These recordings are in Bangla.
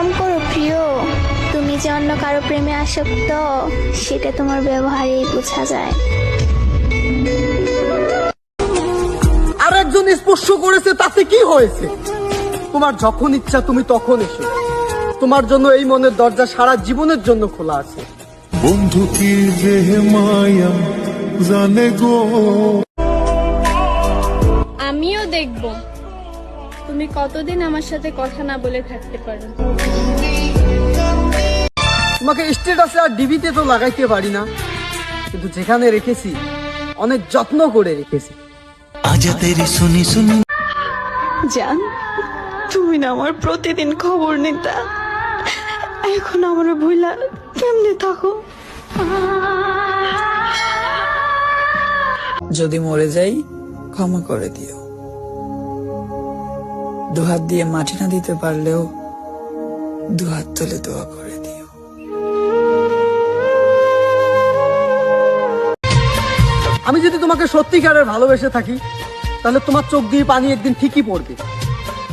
কম করো প্রিয়। তুমি যে অন্য কারও প্রেমে আসক্ত সেটা তোমার ব্যবহারেই বোঝা যায়। আর একজন স্পর্শ করেছে তাতে কি হয়েছে? তোমার যখন ইচ্ছা তুমি তখন এসো। তোমার জন্য এই মনের দরজা সারা জীবনের জন্য খোলা আছে। বন্ধু কি যে মায়া জানে গো? আমিও দেখব। তুমি কতদিন আমার সাথে কথা না বলে থাকতে পারো? তোমাকে স্টেটাসে আর ডিবিতে তো লাগাইতে পারি না। কিন্তু যেখানে রেখেছি অনেক যত্ন করে রেখেছি। শুনি শুনি জান তুমি না আমার প্রতিদিন খবর নিতা। এখন আমার ভুলা কেমনে থাকো? যদি মরে যাই ক্ষমা করে দিও। দুহাত দিয়ে মাটি না দিতে পারলেও দুহাত তোলে দোয়া করে দিও। আমি যদি তোমাকে সত্যিকারের ভালোবেসে থাকি তাহলে তোমার চোখ দিয়ে পানি একদিন ঠিকই পড়বে।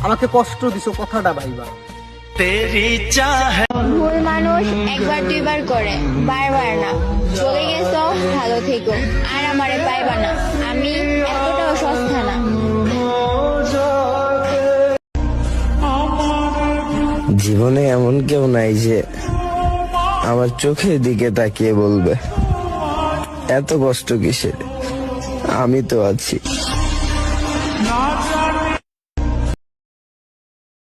আমাকে কষ্ট দিছো কথাটা ভাইবা। ভুল মানুষ একবার দুইবার করে বারবার না। চলে গেছো ভালো থেকো। আর আমারে পাইবা না। আমি এতটা অসস্থান জীবনে এমন কেউ নাই যে আমার চোখের দিকে তাকিয়ে বলবে, এত কষ্ট কিসের? আমি তো আছি।